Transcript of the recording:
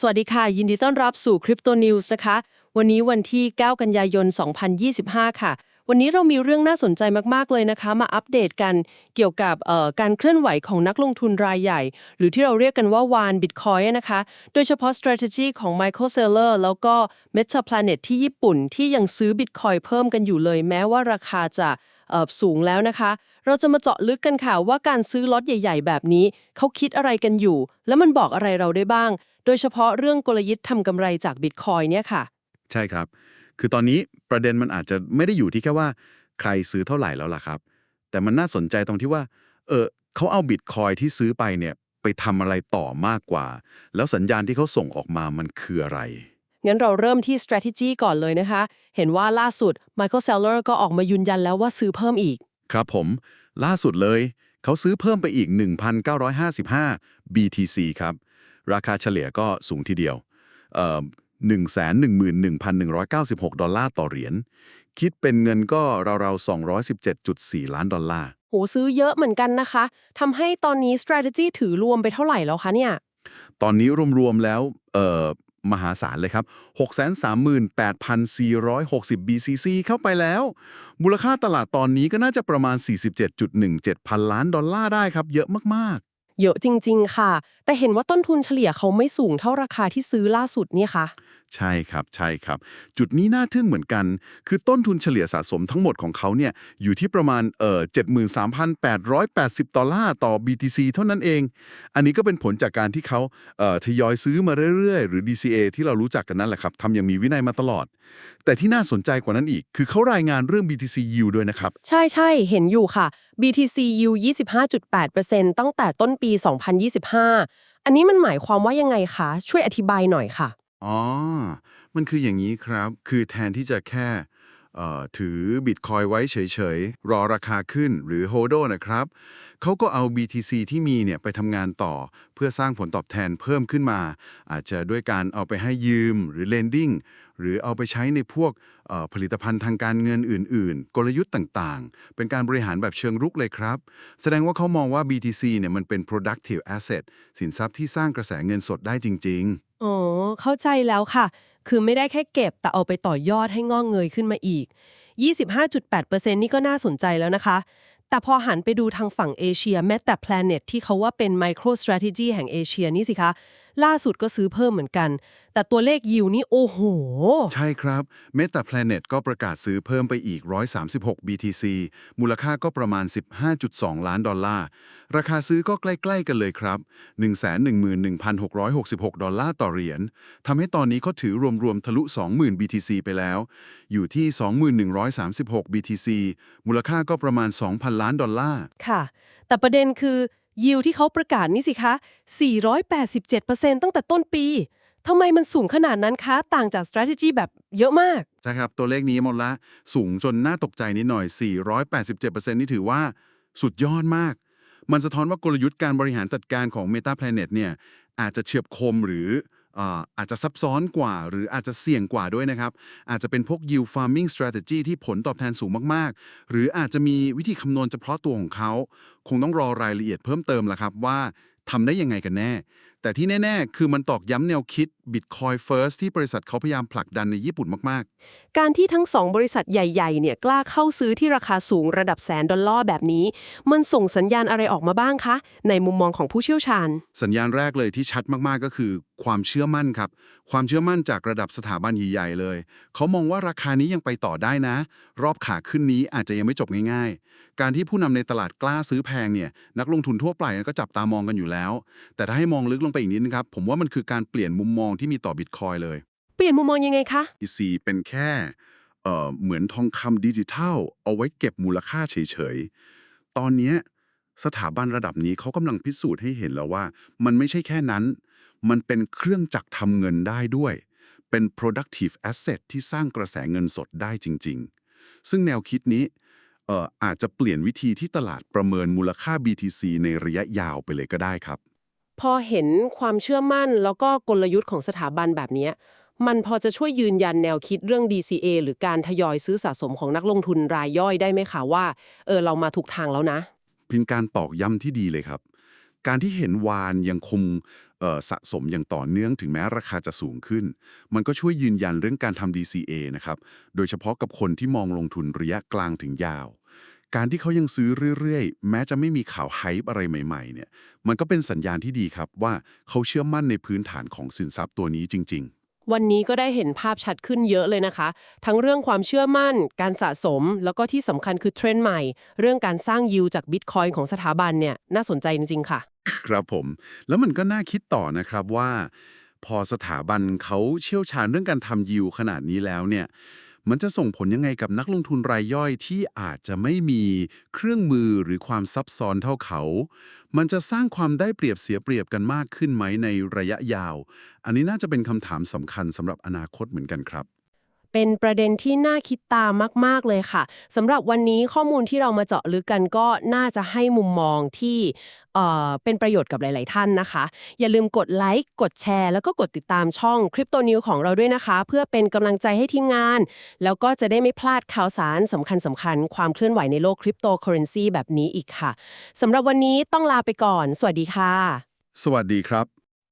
สวัสดีค่ะ ยินดีต้อนรับสู่ Crypto News นะคะ วันนี้วันที่ 9 กันยายน 2025 ค่ะ วันนี้เรามีเรื่องน่าสนใจมาก ๆ เลยนะคะ มาอัปเดตกันเกี่ยวกับเอ่อการเคลื่อนไหวของนักลงทุนรายใหญ่ หรือที่เราเรียกกันว่าวาน Bitcoin นะคะ โดยเฉพาะ strategy ของ Michael Saylor แล้วก็ Meta Planet ที่ญี่ปุ่นที่ยังซื้อ Bitcoin เพิ่มกันอยู่เลย แม้ว่าราคาจะ สูงแล้วนะคะ เราจะมาเจาะลึกกันค่ะว่าการซื้อล็อตใหญ่ ๆ แบบนี้เขาคิดอะไรกันอยู่ แล้วมันบอกอะไรเราได้บ้าง โดยเฉพาะเรื่องกลยุทธ์ทำกำไรจากบิตคอยเนี่ยค่ะ ใช่ครับ คือตอนนี้ประเด็นมันอาจจะไม่ได้อยู่ที่แค่ว่า ใครซื้อเท่าไหร่แล้วล่ะครับ แต่มันน่าสนใจตรงที่ว่า เออเขาเอาบิตคอยที่ซื้อไปเนี่ยไปทำอะไรต่อมากกว่า แล้วสัญญาณที่เขาส่งออกมามันคืออะไร งั้นเราเริ่มที่ strategy ก่อนเลยนะคะ เห็นว่าล่าสุด Michael Saylor ก็ออกมายืนยันแล้วว่าซื้อเพิ่มอีก ครับผม ล่าสุดเลย เขาซื้อเพิ่มไปอีก 1,955 BTC ครับ ราคาเฉลี่ยก็สูงทีเดียวเอ่อ111,196 ดอลลาร์ต่อเหรียญ คิดเป็นเงินก็ราวๆ 217.4 ล้านดอลลาร์ โห ซื้อเยอะเหมือนกันนะคะ ทำให้ตอนนี้ strategy ถือรวมไปเท่าไหร่แล้วคะเนี่ย ตอนนี้รวมๆแล้ว เอ่อ มหาศาลเลยครับ 638,460 BCC เข้าไปแล้ว มูลค่าตลาดตอนนี้ก็น่าจะประมาณ 47.17 พันล้านดอลลาร์ได้ครับ เยอะมากเยอะจริง ๆ ค่ะ แต่เห็นว่าต้นทุนเฉลี่ยเขาไม่สูงเท่าราคาที่ซื้อล่าสุดเนี่ยค่ะ ใช่ครับใช่ครับ จุดนี้น่าทึ่งเหมือนกัน คือต้นทุนเฉลี่ยสะสมทั้งหมดของเขาเนี่ยอยู่ที่ประมาณเอ่อ73,880 ดอลลาร์ต่อ BTC เท่านั้นเอง อันนี้ก็เป็นผลจากการที่เขาเอ่อทยอยซื้อมาเรื่อยๆ หรือ DCA ที่เรารู้จักกันนั่นแหละครับทำอย่างมีวินัยมาตลอด แต่ที่น่าสนใจกว่านั้นอีก คือเขารายงานเรื่อง BTC Yield ด้วยนะครับ ใช่ใช่เห็นอยู่ค่ะ BTC Yield 25.8%ตั้งแต่ต้นปี 2025 อันนี้มันหมายความว่ายังไงคะช่วยอธิบายหน่อยค่ะ อ๋อ มันคืออย่างนี้ครับ คือแทนที่จะแค่ ถือบิตคอยไว้เฉยๆ รอราคาขึ้นหรือ HODL นะครับ เขาก็เอา BTC ที่มีเนี่ยไปทำงานต่อ เพื่อสร้างผลตอบแทนเพิ่มขึ้นมา อาจจะด้วยการเอาไปให้ยืมหรือ lending หรือเอาไปใช้ในพวกผลิตภัณฑ์ทางการเงินอื่น ๆ กลยุทธ์ต่างๆ เป็นการบริหารแบบเชิงรุกเลยครับ แสดงว่าเขามองว่า BTC เนี่ยมันเป็น productive asset สินทรัพย์ที่สร้างกระแสเงินสดได้จริงๆอ๋อเข้าใจแล้วค่ะ คือไม่ได้แค่เก็บแต่เอาไปต่อยอดให้งอกเงยขึ้นมาอีก 25.8%นี่ก็น่าสนใจแล้วนะคะ แต่พอหันไปดูทางฝั่งเอเชียแม้แต่ Planet ที่เขาว่าเป็น Micro Strategy แห่งเอเชียนี่สิคะ ล่าสุดก็ซื้อเพิ่มเหมือนกัน แต่ตัวเลขยิวนี่โอ้โห ใช่ครับ Meta Planet ก็ประกาศซื้อเพิ่มไปอีก 136 BTC มูลค่าก็ประมาณ 15.2 ล้านดอลลาร์ ราคาซื้อก็ใกล้ ๆ กันเลยครับ 111,666 ดอลลาร์ต่อเหรียญทำให้ตอนนี้เขาถือรวม ๆ ทะลุ 20,000 BTC ไปแล้ว อยู่ที่ 2136 BTC มูลค่าก็ประมาณ 2,000 ล้านดอลลาร์ ค่ะ แต่ประเด็นคือ ยิวที่เขาประกาศนี่สิคะ 487%ตั้งแต่ต้นปีทำไมมันสูงขนาดนั้นคะ ต่างจาก strategy แบบเยอะมาก ใช่ครับ ตัวเลขนี้มดละ สูงจนน่าตกใจนิดหน่อย 487%นี่ถือว่าสุดยอดมาก มันสะท้อนว่ากลยุทธ์การบริหารจัดการของ Meta Planet เนี่ยอาจจะเฉียบคมหรือ อาจจะซับซ้อนกว่า หรืออาจจะเสี่ยงกว่าด้วยนะครับ อาจจะเป็นพวก yield farming strategy ที่ผลตอบแทนสูงมาก ๆ หรืออาจจะมีวิธีคำนวณเฉพาะตัวของเขา คงต้องรอรายละเอียดเพิ่มเติมละครับว่าทำได้ยังไงกันแน่ แต่ที่แน่ ๆ คือมันตอกย้ำแนวคิด Bitcoin First ที่บริษัทเขาพยายามผลักดันในญี่ปุ่นมาก ๆ การที่ทั้งสองบริษัทใหญ่ ๆ เนี่ยกล้าเข้าซื้อที่ราคาสูงระดับแสนดอลลาร์แบบนี้ มันส่งสัญญาณอะไรออกมาบ้างคะ ในมุมมองของผู้เชี่ยวชาญ สัญญาณแรกเลยที่ชัดมาก ๆ ก็คือ ความเชื่อมั่นครับ ความเชื่อมั่นจากระดับสถาบันใหญ่ๆ เลย เขามองว่าราคานี้ยังไปต่อได้นะ รอบขาขึ้นนี้อาจจะยังไม่จบง่าย ๆ การที่ผู้นำในตลาดกล้าซื้อแพงเนี่ย นักลงทุนทั่วไปก็จับตามองกันอยู่แล้ว แต่ถ้าให้มองลึกลงไปอีกนิดนึงครับ ผมว่ามันคือการเปลี่ยนมุมมองที่มีต่อบิตคอยเลย เปลี่ยนมุมมองยังไงคะ EC เป็นแค่เอ่อเหมือนทองคำดิจิทัล เอาไว้เก็บมูลค่าเฉยๆ ตอนเนี้ยสถาบันระดับนี้เขากำลังพิสูจน์ให้เห็นแล้วว่า มันไม่ใช่แค่นั้น มันเป็นเครื่องจักรทำเงินได้ด้วย เป็น productive asset ที่สร้างกระแสเงินสดได้จริง ๆ ซึ่งแนวคิดนี้เอ่ออาจจะเปลี่ยนวิธีที่ตลาดประเมินมูลค่า BTC ในระยะยาวไปเลยก็ได้ครับ พอเห็นความเชื่อมั่นแล้วก็กลยุทธ์ของสถาบันแบบนี้ มันพอจะช่วยยืนยันแนวคิดเรื่อง DCA หรือการทยอยซื้อสะสมของนักลงทุนรายย่อยได้ไหมคะว่า เออเรามาถูกทางแล้วนะ เป็นการตอกย้ำที่ดีเลยครับ การที่เห็นวานยังคงสะสมอย่างต่อเนื่องถึงแม้ราคาจะสูงขึ้น มันก็ช่วยยืนยันเรื่องการทำ DCA นะครับ โดยเฉพาะกับคนที่มองลงทุนระยะกลางถึงยาวการที่เขายังซื้อเรื่อยๆ แม้จะไม่มีข่าวไฮป์อะไรใหม่ๆเนี่ยมันก็เป็นสัญญาณที่ดีครับว่าเขาเชื่อมั่นในพื้นฐานของสินทรัพย์ตัวนี้จริง ๆวันนี้ก็ได้เห็นภาพชัดขึ้นเยอะเลยนะคะ ทั้งเรื่องความเชื่อมั่น การสะสม แล้วก็ที่สำคัญคือเทรนด์ใหม่ เรื่องการสร้างยิวจากบิตคอยของสถาบันเนี่ยน่าสนใจจริง ๆ ค่ะ ครับผม แล้วมันก็น่าคิดต่อนะครับว่า พอสถาบันเขาเชี่ยวชาญเรื่องการทำยิวขนาดนี้แล้วเนี่ย มันจะส่งผลยังไงกับนักลงทุนรายย่อยที่อาจจะไม่มีเครื่องมือหรือความซับซ้อนเท่าเขา มันจะสร้างความได้เปรียบเสียเปรียบกันมากขึ้นไหมในระยะยาว อันนี้น่าจะเป็นคำถามสำคัญสำหรับอนาคตเหมือนกันครับ เป็นประเด็นที่น่าคิดตามมาก ๆ เลยค่ะสำหรับวันนี้ข้อมูลที่เรามาเจาะลึกกันก็น่าจะให้มุมมองที่เป็นประโยชน์กับหลาย ๆ ท่านนะคะ อย่าลืมกดไลค์ กดแชร์ แล้วก็กดติดตามช่องคริปโตนิวของเราด้วยนะคะ เพื่อเป็นกำลังใจให้ทีมงาน แล้วก็จะได้ไม่พลาดข่าวสารสำคัญสคัญๆความเคลื่อนไหวในโลกคริปโตเคอเรนซีแบบนี้อีกค่ะสำหรับวันนี้ต้องลาไปก่อน สวัสดีค่ะ สวัสดีครับ